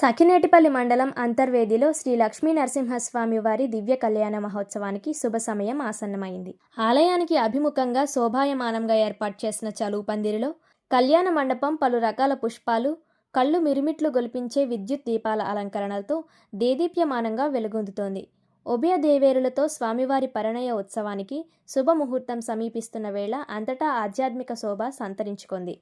సఖినేటిపల్లి మండలం అంతర్వేదిలో శ్రీ లక్ష్మీ నరసింహస్వామి వారి దివ్య కళ్యాణ మహోత్సవానికి శుభ సమయం ఆసన్నమైంది. ఆలయానికి అభిముఖంగా శోభాయమానంగా ఏర్పాటు చేసిన చలువు పందిరిలో కళ్యాణ మండపం పలు రకాల పుష్పాలు కళ్ళు మిరిమిట్లు గొలిపించే విద్యుత్ దీపాల అలంకరణలతో దేదీప్యమానంగా వెలుగొందుతోంది. ఉభయ దేవేరులతో స్వామివారి పరిణయ ఉత్సవానికి శుభముహూర్తం సమీపిస్తున్న వేళ అంతటా ఆధ్యాత్మిక శోభ సంతరించుకుంది.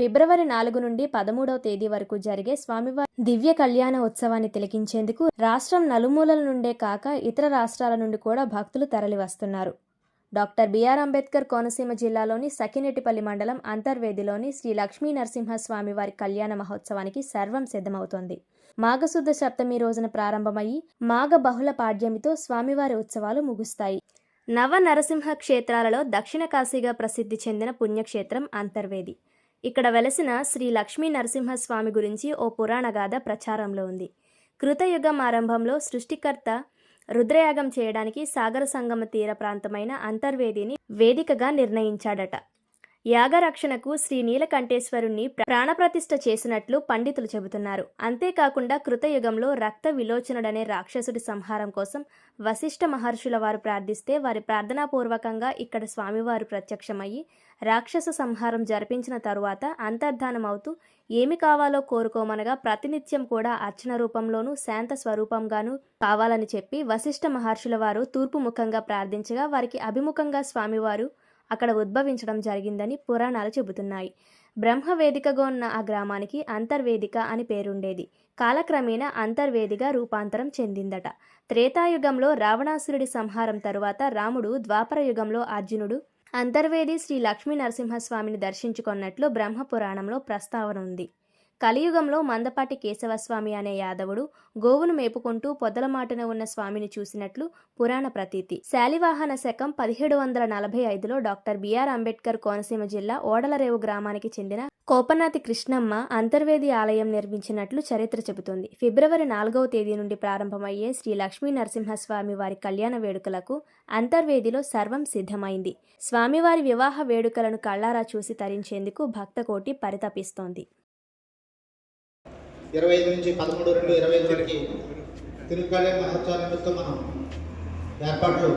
ఫిబ్రవరి నాలుగు నుండి పదమూడవ తేదీ వరకు జరిగే స్వామివారి దివ్య కళ్యాణ ఉత్సవాన్ని తిలకించేందుకు రాష్ట్రం నలుమూలల నుండే కాక ఇతర రాష్ట్రాల నుండి కూడా భక్తులు తరలివస్తున్నారు. డాక్టర్ బిఆర్ అంబేద్కర్ కోనసీమ జిల్లాలోని సఖినెట్టిపల్లి మండలం అంతర్వేదిలోని శ్రీ లక్ష్మీ నరసింహస్వామి వారి కళ్యాణ మహోత్సవానికి సర్వం సిద్ధమవుతోంది. మాఘశుద్ధ సప్తమి రోజున ప్రారంభమయ్యి మాఘ బహుళ పాడ్యమితో స్వామివారి ఉత్సవాలు ముగుస్తాయి. నవ నరసింహ క్షేత్రాలలో దక్షిణ కాశీగా ప్రసిద్ధి చెందిన పుణ్యక్షేత్రం అంతర్వేది. ఇక్కడ వెలసిన శ్రీ లక్ష్మీ నరసింహస్వామి గురించి ఓ పురాణగాథ ప్రచారంలో ఉంది. కృతయుగం ఆరంభంలో సృష్టికర్త రుద్రయాగం చేయడానికి సాగర సంగమ తీర ప్రాంతమైన అంతర్వేదిని వేదికగా నిర్ణయించాడట. యాగరక్షణకు శ్రీ నీలకంఠేశ్వరుణ్ణి ప్రాణప్రతిష్ఠ చేసినట్లు పండితులు చెబుతున్నారు. అంతేకాకుండా కృతయుగంలో రక్త విలోచనుడనే రాక్షసుడి సంహారం కోసం వశిష్ఠ మహర్షుల వారు ప్రార్థిస్తే వారి ప్రార్థనాపూర్వకంగా ఇక్కడ స్వామివారు ప్రత్యక్షమయ్యి రాక్షస సంహారం జరిపించిన తరువాత అంతర్ధానమవుతూ ఏమి కావాలో కోరుకోమనగా ప్రతినిత్యం కూడా అర్చన రూపంలోనూ శాంత స్వరూపంగానూ కావాలని చెప్పి వశిష్ఠ మహర్షుల వారు తూర్పు ముఖంగా ప్రార్థించగా వారికి అభిముఖంగా స్వామివారు అక్కడ ఉద్భవించడం జరిగిందని పురాణాలు చెబుతున్నాయి. బ్రహ్మ వేదికగా ఉన్న ఆ గ్రామానికి అంతర్వేదిక అని పేరుండేది. కాలక్రమేణా అంతర్వేదిగా రూపాంతరం చెందిందట. త్రేతాయుగంలో రావణాసురుడి సంహారం తరువాత రాముడు ద్వాపర యుగంలో అర్జునుడు అంతర్వేది శ్రీ లక్ష్మీ నరసింహస్వామిని దర్శించుకున్నట్లు బ్రహ్మ పురాణంలో ప్రస్తావన ఉంది. కలియుగంలో మందపాటి కేశవస్వామి అనే యాదవుడు గోవును మేపుకుంటూ పొదల మాటన ఉన్న స్వామిని చూసినట్లు పురాణ ప్రతీతి. శాలివాహన శకం పదిహేడు వందల నలభై ఐదులో డాక్టర్ బిఆర్ అంబేద్కర్ కోనసీమ జిల్లా ఓడలరేవు గ్రామానికి చెందిన కోపనాతి కృష్ణమ్మ అంతర్వేది ఆలయం నిర్మించినట్లు చరిత్ర చెబుతోంది. ఫిబ్రవరి నాలుగవ తేదీ నుండి ప్రారంభమయ్యే శ్రీ లక్ష్మీ నరసింహస్వామి వారి కళ్యాణ వేడుకలకు అంతర్వేదిలో సర్వం సిద్ధమైంది. స్వామివారి వివాహ వేడుకలను కళ్ళారా చూసి తరించేందుకు భక్తకోటి పరితపిస్తోంది. ఇరవై ఐదు నుంచి పదమూడు రెండు ఇరవై ఐదు వరకు తిరుక్కలే మహోత్సవ నిమిత్తం మనం ఏర్పాట్లు